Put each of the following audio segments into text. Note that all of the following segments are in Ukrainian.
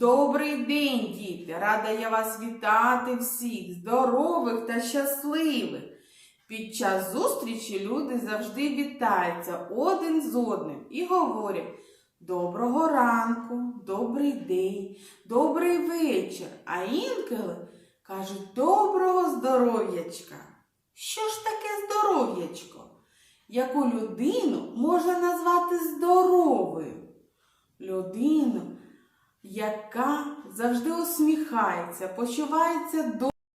Добрий день, діти! Рада я вас вітати всіх, здорових та щасливих. Під час зустрічі люди завжди вітаються один з одним і говорять Доброго ранку, добрий день, добрий вечір. А інколи кажуть доброго здоров'ячка. Що ж таке здоров'ячко? Яку людину можна назвати здоровою? Людину, яка завжди усміхається, почувається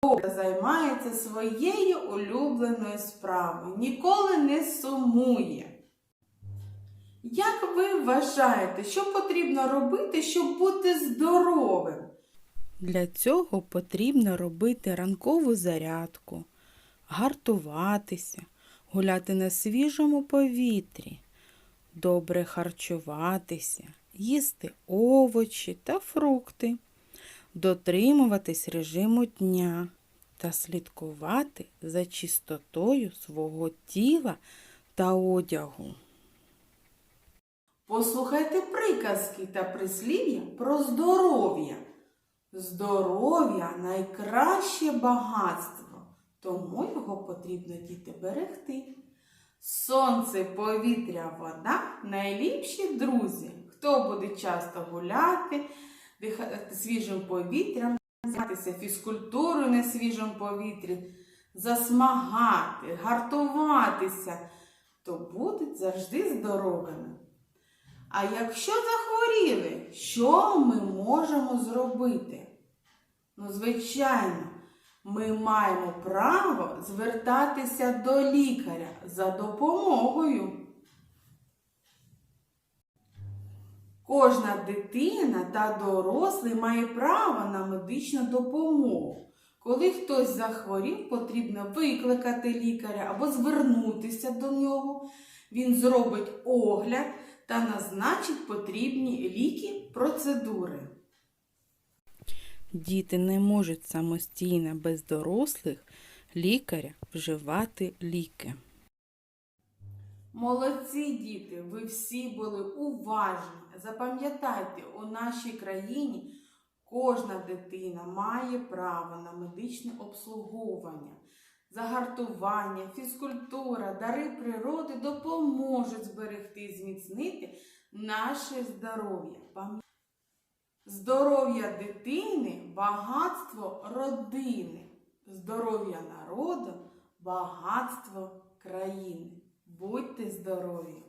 добре, займається своєю улюбленою справою, ніколи не сумує. Як ви вважаєте, що потрібно робити, щоб бути здоровим? Для цього потрібно робити ранкову зарядку, гартуватися, гуляти на свіжому повітрі, добре харчуватися, їсти овочі та фрукти, дотримуватись режиму дня та слідкувати за чистотою свого тіла та одягу. Послухайте приказки та прислів'я про здоров'я. Здоров'я найкраще багатство, тому його потрібно діти берегти. Сонце, повітря, вода найліпші друзі. Хто буде часто гуляти, дихати свіжим повітрям, займатися фізкультурою на свіжому повітрі, засмагати, гартуватися, то будуть завжди здоровими. А якщо захворіли, що ми можемо зробити? Ну, звичайно, ми маємо право звертатися до лікаря за допомогою. Кожна дитина та дорослий має право на медичну допомогу. Коли хтось захворів, потрібно викликати лікаря або звернутися до нього. Він зробить огляд та назначить потрібні ліки, процедури. Діти не можуть самостійно без дорослих лікаря вживати ліки. Молодці діти, ви всі були уважні. Запам'ятайте, у нашій країні кожна дитина має право на медичне обслуговування. Загартування, фізкультура, дари природи допоможуть зберегти і зміцнити наше здоров'я. Здоров'я дитини багатство родини, здоров'я народу багатство країни. Будьте здорові!